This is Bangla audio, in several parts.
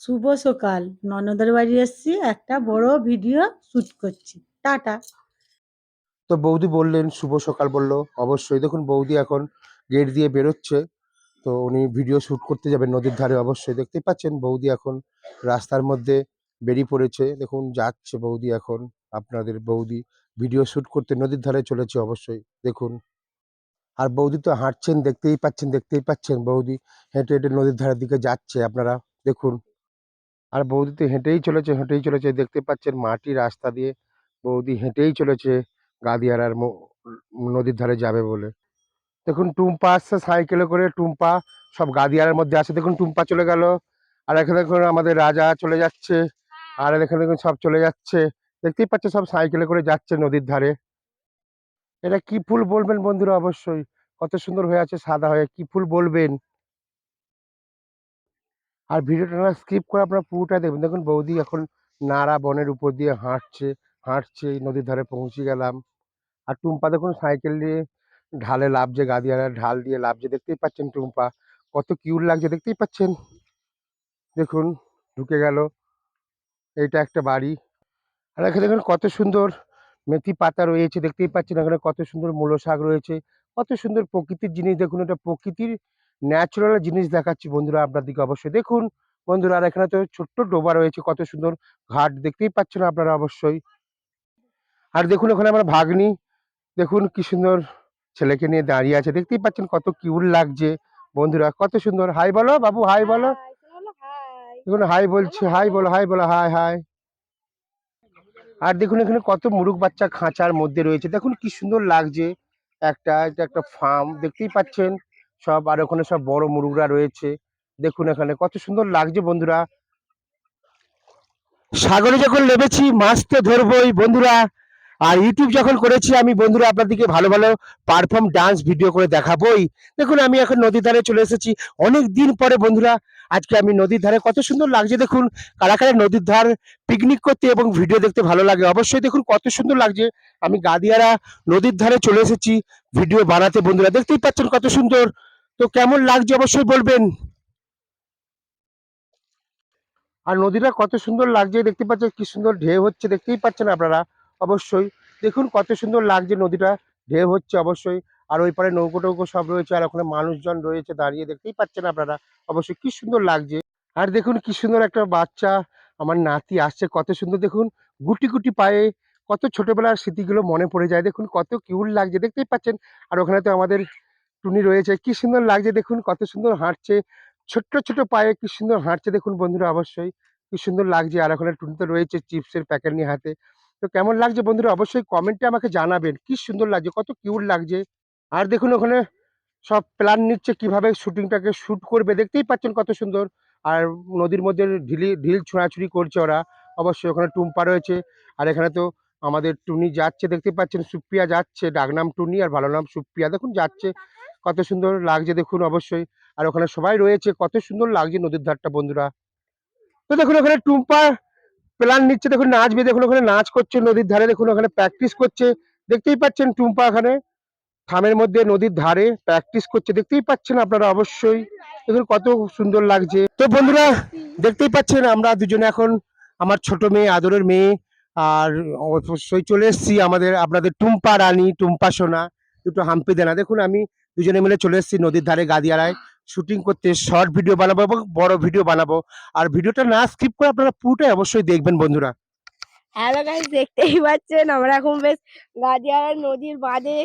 শুভ সকাল। ননদের বাড়ি এসছি, একটা বড় ভিডিও শুট করছি। টাটা। তো বৌদি বললেন, শুভ সকাল বলল। অবশ্যই। দেখুন, বৌদি এখন গেট দিয়ে বেরোচ্ছে। তো উনি ভিডিও শুট করতে যাবেন নদীর ধারে, অবশ্যই। দেখতেই পাচ্ছেন, বৌদি এখন রাস্তার মধ্যে বেরিয়ে পড়েছে। দেখুন, যাচ্ছে বৌদি এখন। আপনাদের বৌদি ভিডিও শুট করতে নদীর ধারে চলেছে, অবশ্যই। দেখুন। আর বৌদি তো হাঁটছেন, দেখতেই পাচ্ছেন দেখতেই পাচ্ছেন। বৌদি হেঁটে হেঁটে নদীর ধারের দিকে যাচ্ছে। আপনারা দেখুন আর বৌদি তো হেঁটেই চলেছে হেঁটেই চলেছে। দেখতে পাচ্ছেন মাটি রাস্তা দিয়ে বৌদি হেঁটেই চলেছে, গাদিয়ারার মো- নদীর ধারে যাবে বলে। দেখুন টুম্পা আসছে সাইকেলে করে, টুম্পা সব গাদিয়ারের মধ্যে আছে। দেখুন টুম্পা চলে গেল, আর এখানে দেখুন আমাদের রাজা চলে যাচ্ছে, আর এখানে দেখুন সব চলে যাচ্ছে। দেখতেই পাচ্ছে সব সাইকেলে করে যাচ্ছে নদীর ধারে। এটা কি ফুল বলবেন বন্ধুরা? অবশ্যই। কত সুন্দর হয়ে আছে, সাদা হয়ে কি ফুল বলবেন? আর ভিডিওটা না স্কিপ করে আপনারা পুরোটা দেখবেন। দেখুন বৌদি এখন নাড়া বনের উপর দিয়ে হাঁটছে হাঁটছে নদীর ধারে পৌঁছে গেলাম। আর টুম্পা দেখুন সাইকেল দিয়ে ঢালে লাফছে গাদিয়ারা ঢাল দিয়ে লাফছে। দেখতেই পাচ্ছেন টুম্পা, কত কিউট লাগছে, দেখতেই পাচ্ছেন? দেখুন, ঢুকে গেল। এইটা একটা বাড়ি। আর এখানে দেখুন কত সুন্দর মেথি পাতা রয়েছে, দেখতেই পাচ্ছেন এখানে কত সুন্দর মূলো শাক রয়েছে, কত সুন্দর প্রকৃতির জিনিস। দেখুন এটা প্রকৃতির ন্যাচারাল জিনিস দেখাচ্ছি বন্ধুরা আপনাদেরকে অবশ্যই। দেখুন বন্ধুরা আর এখানে তো ছোট্ট ডোবা রয়েছে কত সুন্দর ঘাট দেখতেই পাচ্ছেন আপনারা অবশ্যই। আর দেখুন ওখানে আমার ভাগ্নি দেখুন কি সুন্দর ছেলেকে নিয়ে দাঁড়িয়ে আছে দেখতেই পাচ্ছেন কত কিউট লাগছে বন্ধুরা কত সুন্দর। হাই বলো বাবু হাই বলো। দেখুন হাই বলছে হাই বলো। হাই বলো হাই হাই আর দেখুন এখানে কত মুরুগ বাচ্চা খাঁচার মধ্যে রয়েছে দেখুন কি সুন্দর লাগছে একটা এটা একটা ফার্ম দেখতেই পাচ্ছেন। সব, আর ওখানে সব বড় মুরুগরা রয়েছে। দেখুন এখানে, কত সুন্দর লাগছে বন্ধুরা। সাগরে যখন নেমেছি মাছ তো ধরবই বন্ধুরা। আর ইউটিউব যখন করেছি, আমি বন্ধুরা আপনাদেরকে ভালো ভালো পারফর্ম ডান্স ভিডিও করে দেখাবোই। দেখুন, আমি এখন নদীর ধারে চলে এসেছি। অনেক দিন পরে বন্ধুরা, আজকে আমি নদীর ধারে, কত সুন্দর লাগছে। দেখুন, কারা কারা নদীর ধার পিকনিক করতে এবং ভিডিও দেখতে ভালো লাগে, অবশ্যই দেখুন, কত সুন্দর লাগছে। আমি গাদিয়ারা নদীর ধারে চলে এসেছি ভিডিও বানাতে বন্ধুরা। দেখতেই পাচ্ছেন কত সুন্দর। তো কেমন লাগছে অবশ্যই বলবেন। আর নদীটা কত সুন্দর লাগছে, দেখতে পাচ্ছেন কি সুন্দর ঢেউ হচ্ছে, দেখতেই পাচ্ছেন আপনারা অবশ্যই। দেখুন কত সুন্দর লাগছে নদীটা, ঢেউ হচ্ছে অবশ্যই। আর ওই পারে নৌকো টৌকো সব রয়েছে, আর ওখানে মানুষজন রয়েছে দাঁড়িয়ে, দেখতেই পাচ্ছেন আপনারা অবশ্যই কি সুন্দর লাগছে। আর দেখুন কি সুন্দর একটা বাচ্চা, আমার নাতি আসছে, কত সুন্দর দেখুন, গুটি গুটি পায়ে কত ছোটবেলার স্মৃতিগুলো মনে পড়ে যায়। দেখুন কত কিউট লাগছে, দেখতেই পাচ্ছেন। আর ওখানে তো আমাদের টুনি রয়েছে। কি সুন্দর লাগছে দেখুন, কত সুন্দর হাঁটছে। ছোট্ট ছোট পায়ে কি সুন্দর হাঁটছে দেখুন বন্ধুরা অবশ্যই। কি সুন্দর লাগছে। আর ওখানে টুনি তো রয়েছে চিপসের প্যাকেট নিয়ে হাতে। তো কেমন লাগছে বন্ধুরা অবশ্যই কমেন্টে আমাকে জানাবেন। কি সুন্দর লাগছে, কত কিউট লাগছে। আর দেখুন ওখানে সব প্ল্যান নিচ্ছে কীভাবে শুটিংটাকে শুট করবে। দেখতেই পাচ্ছেন কত সুন্দর। আর নদীর মধ্যে ঢিলি, ঢিল ছোঁড়াছুড়ি করছে ওরা। অবশ্যই ওখানে টুম্পা রয়েছে। আর এখানে তো আমাদের টুনি যাচ্ছে, দেখতে পাচ্ছেন সুপ্রিয়া যাচ্ছে। ডাকনাম টুনি আর ভালো নাম সুপ্রিয়া। দেখুন যাচ্ছে। কত সুন্দর লাগছে দেখুন অবশ্যই। আর ওখানে সবাই রয়েছে, কত সুন্দর লাগছে নদীর ধারটা, বন্ধুরা। তো দেখুন ওখানে টুম্পা প্ল্যান নিচ্ছে, দেখুন নাচবে, দেখুন ওখানে নাচ করছে নদীর ধারে, দেখুন ওখানে প্র্যাকটিস করছে। দেখতেই পাচ্ছেন টুম্পা ওখানে, থামের মধ্যে নদীর ধারে প্র্যাকটিস করছে, দেখতেই পাচ্ছেন আপনারা অবশ্যই। দেখুন কত সুন্দর লাগছে। তো বন্ধুরা, দেখতেই পাচ্ছেন আমরা দুজনে এখন আমার ছোট মেয়ে, আদরের মেয়ে, আর অবশ্যই চলে এসেছি আমাদের, আপনাদের টুম্পা রানী, টুম্পা সোনা, দুটো হাম্পি দেনা। দেখুন আমি দুজনে মিলে চলে এসেছি নদীর ধারে গাদিয়ারায়। শুটিং করতে শর্ট ভিডিও বানাবো এবং বড় ভিডিও বানাবো। আর ভিডিওটা না স্কিপ করে আপনারা পুরোটাই অবশ্যই দেখবেন বন্ধুরা। হ্যালো গাইস দেখতেই পাচ্ছেন আমরা এখন বেশ গাদিয়ার নদীর বাঁধে।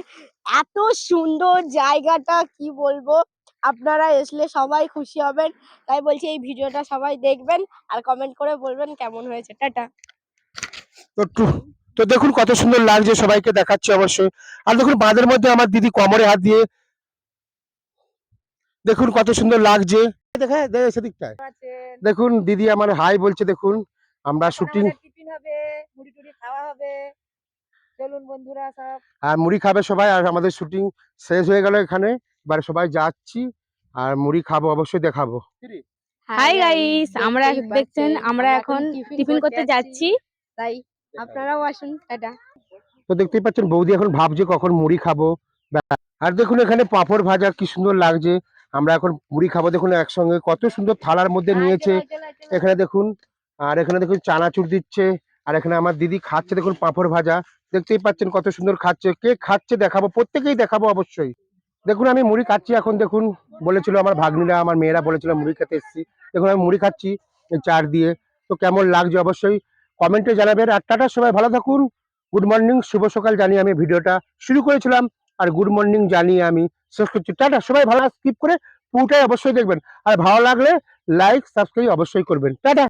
এত সুন্দর জায়গাটা কি বলব? আপনারা আসলে সবাই খুশি হবেন। তাই বলছি এই ভিডিওটা সবাই দেখবেন আর কমেন্ট করে বলবেন কেমন হয়েছে। টাটা। তো তো দেখুন কত সুন্দর লাগছে সবাইকে দেখাচ্ছে অবশ্যই। আর দেখুন বাঁধের মধ্যে আমার দিদি কোমরে হাত দিয়ে দেখুন কত সুন্দর লাগছে। দেখে দেখে সেদিকটায়। দেখুন দিদি আমার হাই বলছে দেখুন আমরা শুটিং টিফিন মুড়ি টুড়ি খাওয়া হবে। চলুন বন্ধুরা সব। আর মুড়ি খাবে সবাই আর আমাদের শুটিং শেষ হয়ে গেল এখানে। এবার সবাই যাচ্ছি আর মুড়ি খাব অবশ্যই দেখাবো। হাই গাইস আমরা দেখছেন আমরা এখন টিফিন করতে যাচ্ছি। তাই আপনারাও আসুন টাটা। তো দেখতেই পাচ্ছেন বৌদি এখন ভাবছে কখন মুড়ি খাব। আর দেখুন এখানে পাঁপড় ভাজা কি সুন্দর লাগছে। আমরা এখন মুড়ি খাব। দেখুন একসঙ্গে কত সুন্দর থালার মধ্যে নিয়েছে। এখানে দেখুন আর এখানে দেখুন চানাচুর দিচ্ছে আর এখানে আমার দিদি খাচ্ছে দেখুন পাঁপড় ভাজা। দেখতেই পাচ্ছেন কত সুন্দর খাচ্ছে। কে খাচ্ছে দেখাবো প্রত্যেকেই দেখাবো অবশ্যই। দেখুন আমি মুড়ি খাচ্ছি এখন দেখুন বলেছিল আমার ভাগ্নিরা আমার মেয়েরা বলেছিল মুড়ি খেতে এসেছি। দেখুন আমি মুড়ি খাচ্ছি চার দিয়ে। তো কেমন লাগছে অবশ্যই কমেন্টে জানাবেন। আর টাটা সবাই ভালো থাকুন। গুড মর্নিং শুভ সকাল জানিয়ে আমি ভিডিওটা শুরু করেছিলাম। আর গুড মর্নিং জানিয়ে আমি শেষ করছি। টাটা, সবাই ভালো স্কিপ করে পুরোটাই অবশ্যই দেখবেন। আর ভালো লাগলে লাইক সাবস্ক্রাইব অবশ্যই করবেন। টাটা!